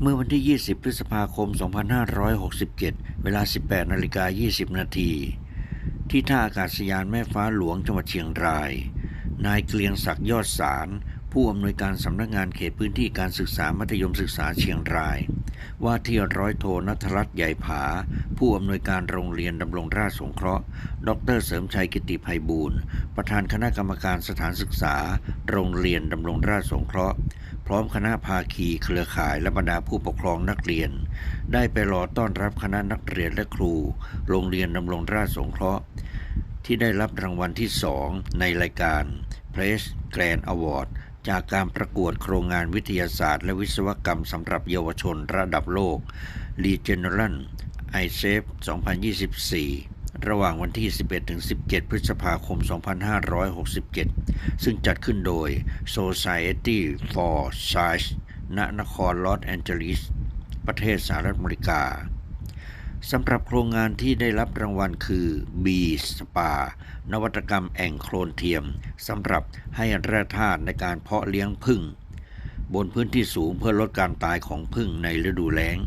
เมื่อวันที่ 20 พฤษภาคม 2567 เวลา 18นาฬิกา20 นาที ที่ท่าอากาศยานแม่ฟ้าหลวงจังหวัดเชียงราย นายเกลียงศักดิ์ยอดสาร ผู้อำนวยการสำนักงานเขตพื้นที่การศึกษามัธยมศึกษาเชียงราย ว่าที่ร้อยโทนัทรัตน์ใหญ่ผา ผู้อำนวยการโรงเรียนดำรงราชสงเคราะห์ ดรเสริมชัยกิติไพบูลย์ประธานคณะกรรมการสถานศึกษา โรงเรียนดำรงราชสงเคราะห์ พร้อมคณะภาคีเครือข่ายและบรรดาผู้ปกครองนักเรียน ได้ไปรอต้อนรับคณะนักเรียนและครู โรงเรียนดำรงราชสงเคราะห์ ที่ได้รับรางวัลที่2ในรายการ Press Grand Award จากการประกวดโครงงานวิทยาศาสตร์ และวิศวกรรมสำหรับเยาวชนระดับโลก r e g e n e r a l i c e f 2024 ระหว่างวันที่ 11-17 พฤษภาคม 2567 ซึ่งจัดขึ้นโดย Society for Science ณนครลอสแอนเจลิส ประเทศสหรัฐอเมริกาสำหรับโครงงานที่ได้รับรางวัลคือ B Spa นวัตกรรมแอ่งโคลนเทียมสำหรับให้แร่ธาตุในการเพาะเลี้ยงผึ้งบนพื้นที่สูงเพื่อลดการตายของผึ้งในฤดูแล้ง